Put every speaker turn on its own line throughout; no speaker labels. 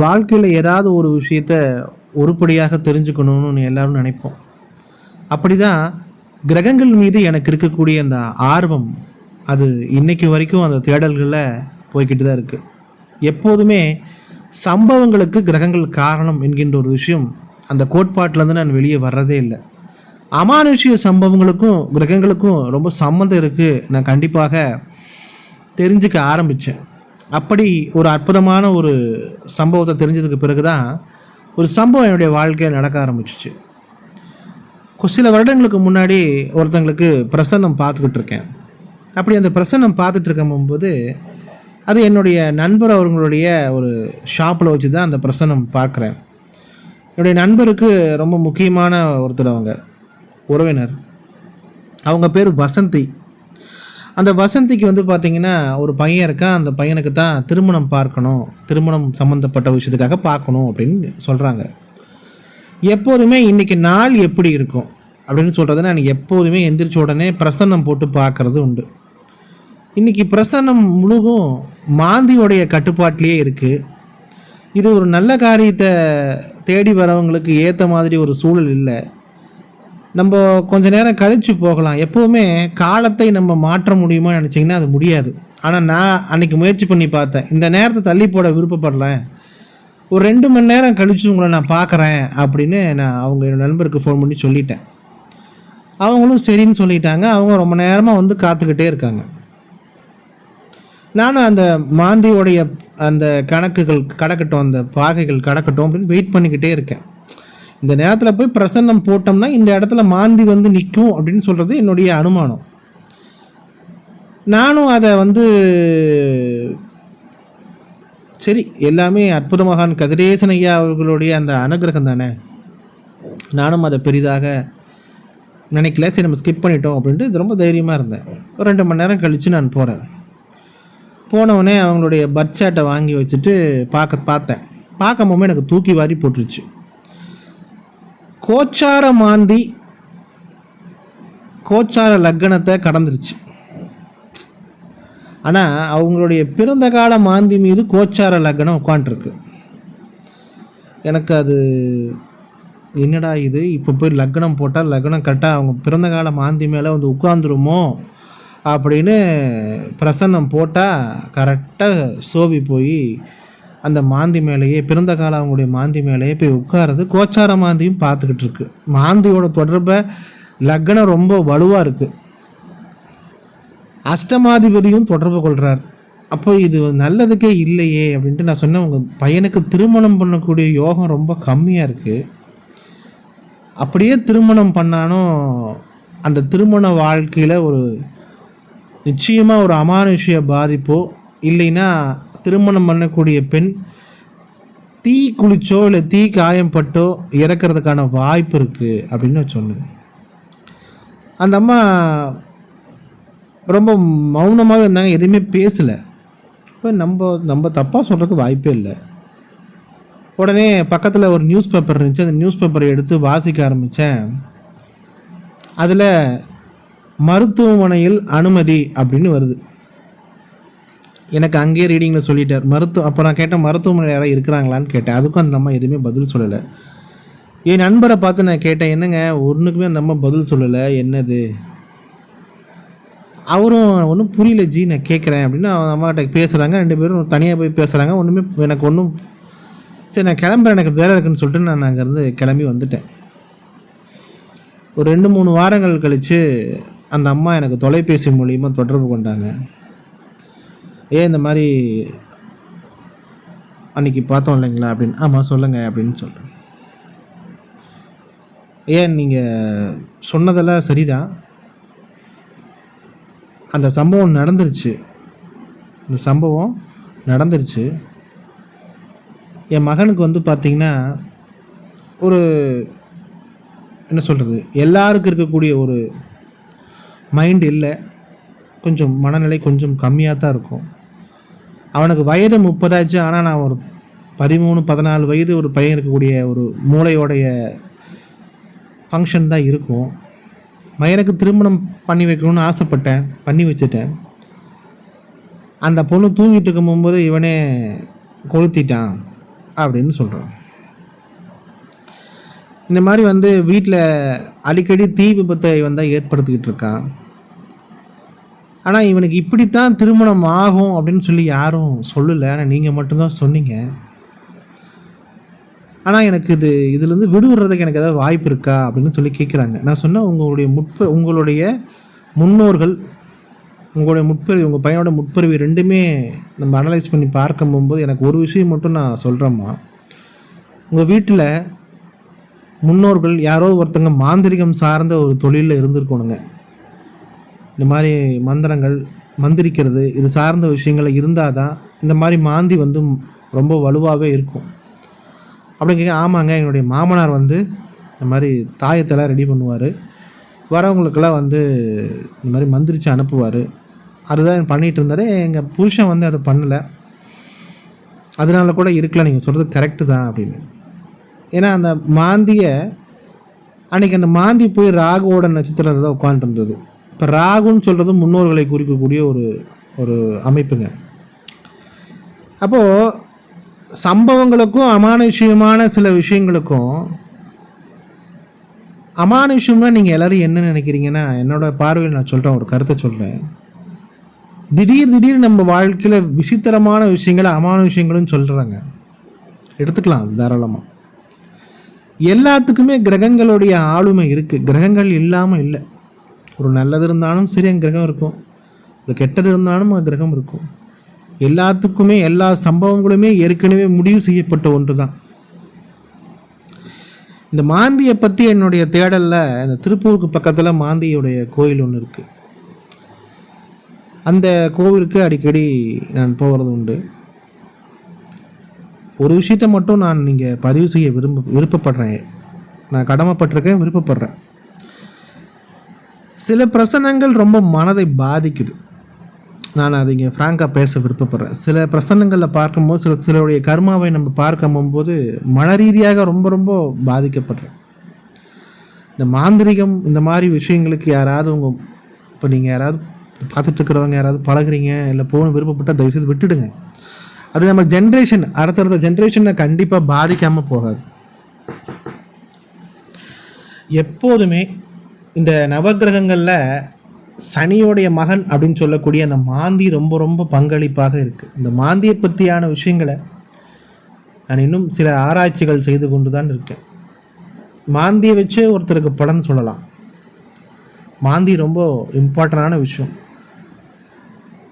வாழ்க்கையில் ஏதாவது ஒரு விஷயத்த உருப்படியாக தெரிஞ்சுக்கணும்னு எல்லாரும் நினைப்போம். அப்படி தான் கிரகங்கள் மீது எனக்கு இருக்கக்கூடிய அந்த ஆர்வம் அது இன்னைக்கு வரைக்கும் அந்த தேடல்களில் போய்கிட்டு தான் இருக்குது எப்போதுமே சம்பவங்களுக்கு கிரகங்கள் காரணம் என்கின்ற ஒரு விஷயம் அந்த கோட்பாட்டிலேருந்து நான் வெளியே வர்றதே இல்லை. அமானுஷ்ய சம்பவங்களுக்கும் கிரகங்களுக்கும் ரொம்ப சம்மந்தம் இருக்குது நான் கண்டிப்பாக தெரிஞ்சுக்க ஆரம்பித்தேன் அப்படி ஒரு அற்புதமான ஒரு சம்பவத்தை தெரிஞ்சதுக்கு பிறகு தான் ஒரு சம்பவம் என்னுடைய வாழ்க்கையில் நடக்க ஆரம்பிச்சிச்சு. சில வருடங்களுக்கு முன்னாடி ஒருத்தங்களுக்கு பிரசன்னம் பார்த்துக்கிட்டு இருக்கேன். அப்படி அந்த பிரசன்னம் பார்த்துட்டு இருக்கும்போது அது என்னுடைய நண்பர் அவர்களுடைய ஒரு ஷாப்பில் வச்சு தான் அந்த பிரசன்னம் பார்க்குறேன். என்னுடைய நண்பருக்கு ரொம்ப முக்கியமான ஒருத்தர் அவங்க உறவினர். அவங்க பேர் வசந்தி. அந்த வசந்திக்கு வந்து பார்த்தீங்கன்னா ஒரு பையன் இருக்கான். அந்த பையனுக்கு தான் திருமணம் பார்க்கணும். திருமணம் சம்மந்தப்பட்ட விஷயத்துக்காக பார்க்கணும் அப்படின்னு சொல்கிறாங்க எப்போதுமே இன்னைக்கு நாள் எப்படி இருக்கும் அப்படின்னு சொல்கிறத நான் எப்போதுமே எந்திரிச்ச உடனே பிரசன்னம் போட்டு பார்க்கறது உண்டு. இன்னைக்கு பிரசன்னம் முழுகும் மாந்தியோடைய கட்டுப்பாட்டிலேயே இருக்குது இது ஒரு நல்ல காரியத்தை தேடி வரவங்களுக்கு ஏற்ற மாதிரி ஒரு சூழல் இல்லை. நம்ம கொஞ்ச நேரம் கழித்து போகலாம். எப்போவுமே காலத்தை நம்ம மாற்ற முடியுமா நினச்சிங்கன்னா அது முடியாது. ஆனால் நான் அன்றைக்கி முயற்சி பண்ணி பார்த்தேன். இந்த நேரத்தை தள்ளி போட விருப்பப்படல. ஒரு ரெண்டு மணி நேரம் கழித்து உங்களை நான் பார்க்குறேன் அப்படின்னு நான் அவங்க என் நண்பருக்கு ஃபோன் பண்ணி சொல்லிட்டேன். அவங்களும் சரின்னு சொல்லிட்டாங்க. அவங்க ரொம்ப நேரமாக வந்து காத்துக்கிட்டே இருக்காங்க. நானும் அந்த மாந்தியோடைய அந்த கணக்குகள் கடக்கட்டும் அந்த பாகைகள் கடக்கட்டும் அப்படின்னு வெயிட் பண்ணிக்கிட்டே இருக்கேன். இந்த நேரத்தில் போய் பிரசன்னம் போட்டோம்னா இந்த இடத்துல மாந்தி வந்து நிற்கும் அப்படின்னு சொல்கிறது என்னுடைய அனுமானம். நானும் அதை வந்து சரி எல்லாமே அற்புத மகான் கதிரேசன் ஐயா அவர்களுடைய அந்த அனுகிரகம் தானே? நானும் அதை பெரிதாக நினைக்கல. சரி நம்ம ஸ்கிப் பண்ணிட்டோம் அப்படின்ட்டு இது ரொம்ப தைரியமாக இருந்தேன். ஒரு ரெண்டு மணி நேரம் கழித்து நான் போகிறேன் போனவுடனே அவங்களுடைய பர்த் சேட்டை வாங்கி வச்சுட்டு பார்க்க பார்த்தேன். பார்க்கும்போது எனக்கு தூக்கி வாரி போட்டுருச்சு. கோச்சார மாந்தி கோச்சார லக்கணத்தை கடந்துருச்சு. ஆனால் அவங்களுடைய பிறந்த கால மாந்தி மீது கோச்சார லக்கணம் உட்காண்ட்ருக்கு எனக்கு அது என்னடா இது? இப்போ போய் லக்னம் போட்டால் லக்னம் கரெக்டாக அவங்க பிறந்த கால மாந்தி மேலே வந்து உட்காந்துருமோ அப்படின்னு பிரசன்னம் போட்டால் கரெக்டாக சோவி போய் அந்த மாந்தி மேலேயே பிறந்த காலம் அவங்களுடைய மாந்தி மேலேயே போய் உட்காருது கோச்சார மாந்தியும் பார்த்துக்கிட்டு இருக்கு. மாந்தியோட தொடர்பை லக்னம் ரொம்ப வலுவாக இருக்குது அஷ்டமாதிபதியும் தொடர்பு கொள்கிறார் அப்போ இது நல்லதுக்கே இல்லையே அப்படின்ட்டு நான் சொன்னேன் உங்கள் பையனுக்கு திருமணம் பண்ணக்கூடிய யோகம் ரொம்ப கம்மியாக இருக்குது அப்படியே திருமணம் பண்ணாலும் அந்த திருமண வாழ்க்கையில் ஒரு நிச்சயமாக ஒரு அமானுஷ்ய பாதிப்போ இல்லைன்னா திருமணம் பண்ணக்கூடிய பெண் தீ குளிச்சோ இல்லை தீ காயம்பட்டோ இறக்கிறதுக்கான வாய்ப்பு இருக்குது அப்படின்னு சொன்னேன். அந்த அம்மா ரொம்ப மௌனமாக இருந்தாங்க எதுவுமே பேசலை. இப்போ நம்ம நம்ம தப்பாக சொல்கிறதுக்கு வாய்ப்பே இல்லை. உடனே பக்கத்தில் ஒரு நியூஸ் பேப்பர் இருந்துச்சு அந்த நியூஸ் பேப்பரை எடுத்து வாசிக்க ஆரம்பித்தேன் அதில் மருத்துவமனையில் அனுமதி அப்படின்னு வருது. எனக்கு அங்கேயே ரீடிங்கில் சொல்லிட்டார். மருத்துவ அப்போ நான் கேட்டேன் மருத்துவமனை யாராவது இருக்கிறாங்களான்னு கேட்டேன். அதுக்கும் அந்த அம்மா எதுவுமே பதில் சொல்லலை. என் நண்பரை பார்த்து நான் கேட்டேன் என்னங்க ஒன்றுக்குமே அந்த அம்மா பதில் சொல்லலை என்னது? அவரும் ஒன்றும் புரியல ஜி நான் கேட்குறேன் அப்படின்னு அவங்க அம்மாட்ட பேசுகிறாங்க ரெண்டு பேரும் தனியாக போய் பேசுகிறாங்க ஒன்றுமே எனக்கு ஒன்றும் சரி நான் கிளம்புறேன் எனக்கு வேலை இருக்குன்னு சொல்லிட்டு நான் அங்கேருந்து கிளம்பி வந்துட்டேன். ஒரு ரெண்டு மூணு வாரங்கள் கழித்து அந்த அம்மா எனக்கு தொலைபேசி மூலியமாக தொடர்பு கொண்டாங்க. ஏன் இந்த மாதிரி அன்னைக்கு பார்த்தோம் இல்லைங்களா அப்படின்னு ஆமாம் சொல்லுங்கள் அப்படின்னு சொல்கிறேன் ஏன் நீங்கள் சொன்னதெல்லாம் சரிதான். அந்த சம்பவம் நடந்துருச்சு. அந்த சம்பவம் நடந்துருச்சு. என் மகனுக்கு வந்து பார்த்திங்கன்னா ஒரு என்ன சொல்கிறது எல்லாருக்கும் இருக்கக்கூடிய ஒரு மைண்ட் இல்லை. கொஞ்சம் மனநிலை கொஞ்சம் கம்மியாக தான் இருக்கும். அவனுக்கு வயது முப்பதாச்சு ஆனால் நான் ஒரு பதிமூணு பதினாலு வயது ஒரு பையன் இருக்கக்கூடிய ஒரு மூளையோடைய ஃபங்க்ஷன் தான் இருக்கும். மயனுக்கு திருமணம் பண்ணி வைக்கணும்னு ஆசைப்பட்டேன் பண்ணி வச்சுட்டேன். அந்த பொண்ணு தூங்கிட்டு இருக்கும் இவனே கொளுத்திட்டான் அப்படின்னு சொல்கிறான் இந்த மாதிரி வந்து வீட்டில் அடிக்கடி தீ விபத்தை வந்தால் ஏற்படுத்திக்கிட்டு இருக்கான். ஆனால் இவனுக்கு இப்படித்தான் திருமணம் ஆகும் அப்படின்னு சொல்லி யாரும் சொல்லலை. ஆனால் நீங்கள் மட்டும்தான் சொன்னீங்க. ஆனால் எனக்கு இது இதுலேருந்து விடுபடுறதுக்கு எனக்கு ஏதாவது வாய்ப்பு இருக்கா அப்படின்னு சொல்லி கேட்குறாங்க நான் சொன்னேன் உங்களுடைய முற்ப உங்களுடைய முன்னோர்கள் உங்களுடைய முற்பிறவி உங்கள் பையனோட முற்பிறவி ரெண்டுமே நம்ம அனலைஸ் பண்ணி பார்க்க போகும்போது எனக்கு ஒரு விஷயம் மட்டும் நான் சொல்கிறேம்மா உங்கள் வீட்டில் முன்னோர்கள் யாரோ ஒருத்தங்க மாந்திரிகம் சார்ந்த ஒரு தொழிலில் இருந்திருக்கணுங்க. இந்த மாதிரி மந்திரங்கள் மந்திரிக்கிறது இது சார்ந்த விஷயங்கள் இருந்தால் தான் இந்த மாதிரி மாந்தி வந்து ரொம்ப வலுவாகவே இருக்கும். அப்படின்னு கேட்க ஆமாங்க என்னுடைய மாமனார் வந்து இந்த மாதிரி தாயத்தெல்லாம் ரெடி பண்ணுவார். வரவங்களுக்கெல்லாம் வந்து இந்த மாதிரி மந்திரிச்சு அனுப்புவார். அதுதான் பண்ணிகிட்டு இருந்தார். எங்கள் புருஷன் வந்து அதை பண்ணலை. அதனால கூட இருக்கலாம் நீங்கள் சொல்கிறது கரெக்டு தான் அப்படின்னு. ஏன்னா அந்த மாந்தியை அன்றைக்கி அந்த மாந்தி போய் ராகுவோட நட்சத்திரத்தை தான் உட்காந்துருந்தது இப்போ ராகுன்னு சொல்கிறது முன்னோர்களை குறிக்கக்கூடிய ஒரு ஒரு அமைப்புங்க. அப்போது சம்பவங்களுக்கும் அமானுஷ்யமான சில விஷயங்களுக்கும் அமானுஷ்யம்னா நீங்கள் எல்லோரும் என்ன நினைக்கிறீங்கன்னா என்னோட பார்வையில் நான் சொல்கிறேன் ஒரு கருத்தை சொல்கிறேன் திடீர் திடீர் நம்ம வாழ்க்கையில் விசித்திரமான விஷயங்களை அமானுஷ்யங்களும் சொல்கிறாங்க எடுத்துக்கலாம் தாராளமாக எல்லாத்துக்குமே கிரகங்களுடைய ஆளுமை இருக்குது கிரகங்கள் இல்லாமல் இல்லை. ஒரு நல்லது இருந்தாலும் சரி அங்கே கிரகம் இருக்கும். ஒரு கெட்டது இருந்தாலும் அங்கே கிரகம் இருக்கும். எல்லாத்துக்குமே எல்லா சம்பவங்களுமே ஏற்கனவே முடிவு செய்யப்பட்ட ஒன்று தான் இந்த மாந்தியை பற்றி என்னுடைய தேடலில் இந்த திருப்பூருக்கு பக்கத்தில் மாந்தியுடைய கோயில் ஒன்று இருக்குது அந்த கோவிலுக்கு அடிக்கடி நான் போகிறது உண்டு. ஒரு விஷயத்தை மட்டும் நான் நீங்கள் பதிவு செய்ய விரும்ப விருப்பப்படுறேன். நான் கடமைப்பட்டிருக்கேன் விருப்பப்படுறேன். சில பிரசனங்கள் ரொம்ப மனதை பாதிக்குது. நான் அதை இங்கே ஃப்ராங்காக பேச விருப்பப்படுறேன். சில பிரசனங்களில் பார்க்கும்போது சில சிலருடைய கர்மாவை நம்ம பார்க்கும் போது மன ரீதியாக ரொம்ப ரொம்ப பாதிக்கப்படுறேன். இந்த மாந்திரிகம் இந்த மாதிரி விஷயங்களுக்கு யாராவது உங்கள் இப்போ நீங்கள் யாராவது பார்த்துட்ருக்கிறவங்க யாராவது பழகுறீங்க இல்லை போகணும் விருப்பப்பட்டால் தயவுசெய்து விட்டுடுங்க. அது நம்ம ஜென்ரேஷன் அடுத்தடுத்த ஜென்ரேஷனை கண்டிப்பாக பாதிக்காமல் போகாது. எப்போதுமே இந்த நவகிரகங்களில் சனியோடைய மகன் அப்படின்னு சொல்லக்கூடிய அந்த மாந்தி ரொம்ப ரொம்ப பங்களிப்பாக இருக்குது இந்த மாந்தியை பற்றியான விஷயங்களை நான் இன்னும் சில ஆராய்ச்சிகள் செய்து கொண்டு தான் இருக்கேன். மாந்தியை வச்சு ஒருத்தருக்கு பலன் சொல்லலாம். மாந்தி ரொம்ப இம்பார்ட்டண்டான விஷயம்.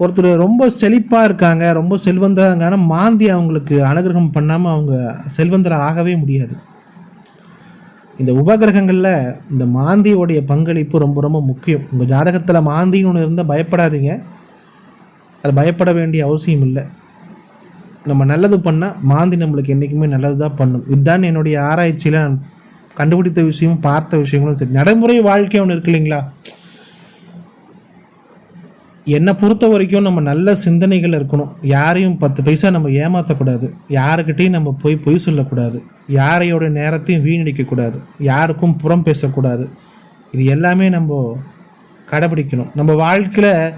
ஒருத்தர் ரொம்ப செழிப்பாக இருக்காங்க ரொம்ப செல்வந்தராங்க ஆனால் மாந்தி அவங்களுக்கு அனுகிரகம் பண்ணாமல் அவங்க செல்வந்தராக ஆகவே முடியாது. இந்த உபகிரகங்களில் இந்த மாந்தியோடைய பங்களிப்பு ரொம்ப ரொம்ப முக்கியம். உங்கள் ஜாதகத்தில் மாந்தின்னு ஒன்று இருந்தால் பயப்படாதீங்க. அது பயப்பட வேண்டிய அவசியம் இல்லை. நம்ம நல்லது பண்ணால் மாந்தி நம்மளுக்கு என்றைக்குமே நல்லது தான் பண்ணும். இதுதான் என்னுடைய ஆராய்ச்சியில் நான் கண்டுபிடித்த விஷயமும் பார்த்த விஷயங்களும் சரி. நடைமுறை வாழ்க்கை ஒன்று இருக்கு இல்லைங்களா? என்னை பொறுத்த வரைக்கும் நம்ம நல்ல சிந்தனைகள் இருக்கணும். யாரையும் பத்து பைசா நம்ம ஏமாற்றக்கூடாது யாருக்கிட்டையும் நம்ம போய் பொய் சொல்லக்கூடாது. யாரையோட நேரத்தையும் வீணடிக்கக்கூடாது. யாருக்கும் புறம் பேசக்கூடாது. இது எல்லாமே நம்ம கடைபிடிக்கணும். நம்ம வாழ்க்கையில்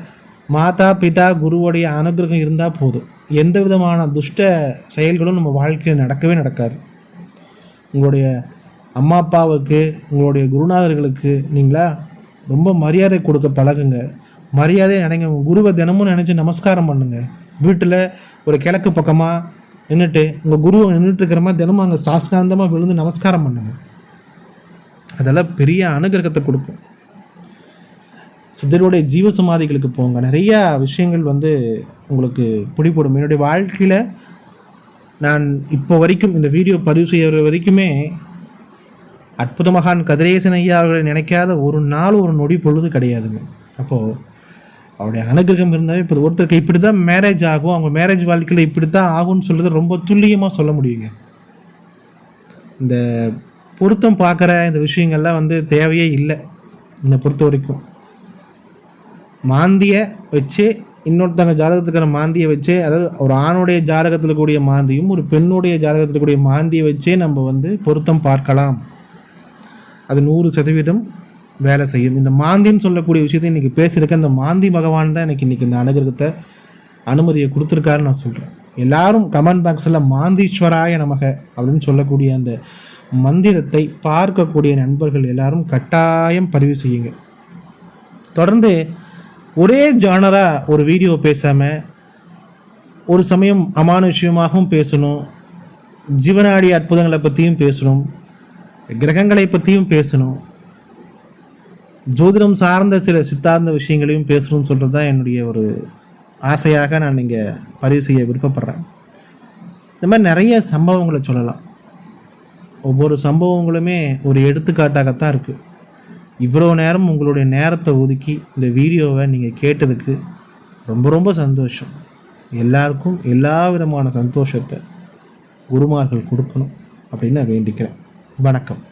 மாதா பிதா குருவோடைய அனுகிரகம் இருந்தால் போதும். எந்த விதமான துஷ்ட செயல்களும் நம்ம வாழ்க்கையில் நடக்கவே நடக்காது. உங்களுடைய அம்மா அப்பாவுக்கு உங்களுடைய குருநாதர்களுக்கு நீங்களா ரொம்ப மரியாதை கொடுக்க பழகுங்க. மரியாதையை நினைங்க. உங்கள் குருவை தினமும் நினச்சி நமஸ்காரம் பண்ணுங்கள் வீட்டில் ஒரு கிழக்கு பக்கமாக நின்றுட்டு உங்கள் குருவை நின்றுட்டு இருக்கிற மாதிரி தினமும் அங்கே சாஸ்காந்தமாக விழுந்து நமஸ்காரம் பண்ணுங்கள் அதெல்லாம் பெரிய அனுகிரகத்தை கொடுக்கும். சித்தருடைய ஜீவ சமாதிகளுக்கு போங்க. நிறையா விஷயங்கள் வந்து உங்களுக்கு பிடிப்படும் என்னுடைய வாழ்க்கையில் நான் இப்போ வரைக்கும் இந்த வீடியோ பதிவு செய்கிற வரைக்குமே அற்புத மகான் கதிரேசன் ஐயா அவர்களை நினைக்காத ஒரு நாள் ஒரு நொடி பொழுது கிடையாதுங்க. அப்போது அவருடைய அனுகிரகம் இருந்தாவே இப்போ ஒருத்தருக்கு இப்படி தான் மேரேஜ் ஆகும் அவங்க மேரேஜ் வாழ்க்கையில் இப்படி தான் ஆகும்னு சொல்லுறது ரொம்ப துல்லியமாக சொல்ல முடியுங்க. இந்த பொருத்தம் பார்க்குற இந்த விஷயங்கள்லாம் வந்து தேவையே இல்லை என்னை பொறுத்த வரைக்கும். மாந்தியை வச்சு இன்னொருத்தங்க இருக்கிற மாந்தியை வச்சே அதாவது ஒரு ஆணுடைய ஜாதகத்தில் கூடிய மாந்தியும் ஒரு பெண்ணுடைய ஜாதகத்தில் கூடிய மாந்தியை வச்சே நம்ம வந்து பொருத்தம் பார்க்கலாம். அது நூறு சதவீதம் வேலை செய்யும். இந்த மாந்தின்னு சொல்லக்கூடிய விஷயத்தை இன்றைக்கி பேசியிருக்க இந்த மாந்தி பகவான் தான் எனக்கு இன்றைக்கி இந்த அனுகிரகத்தை அனுமதியை கொடுத்துருக்காருன்னு நான் சொல்கிறேன் எல்லாரும் கமெண்ட் பாக்ஸில் மாந்தீஸ்வராய நமக அப்படின்னு சொல்லக்கூடிய அந்த மந்திரத்தை பார்க்கக்கூடிய நண்பர்கள் எல்லாரும் கட்டாயம் பதிவு செய்யுங்க. தொடர்ந்து ஒரே ஜானராக ஒரு வீடியோ பேசாமல் ஒரு சமயம் அமானுஷ்யமாகவும் பேசணும். ஜீவனாடி அற்புதங்களை பற்றியும் பேசணும். கிரகங்களை பற்றியும் பேசணும். ஜோதிடம் சார்ந்த சில சித்தார்ந்த விஷயங்களையும் பேசணும்னு சொல்கிறது தான் என்னுடைய ஒரு ஆசையாக நான் இங்கே பதிவு செய்ய விருப்பப்படுறேன். இந்த மாதிரி நிறைய சம்பவங்களை சொல்லலாம். ஒவ்வொரு சம்பவங்களுமே ஒரு எடுத்துக்காட்டாகத்தான் இருக்குது இவ்வளோ நேரம் உங்களுடைய நேரத்தை ஒதுக்கி இந்த வீடியோவை நீங்கள் கேட்டதுக்கு ரொம்ப ரொம்ப சந்தோஷம். எல்லாருக்கும் எல்லா விதமான சந்தோஷத்தை குருமார்கள் கொடுக்கணும் அப்படின்னு நான் வேண்டிக்கிறேன். வணக்கம்.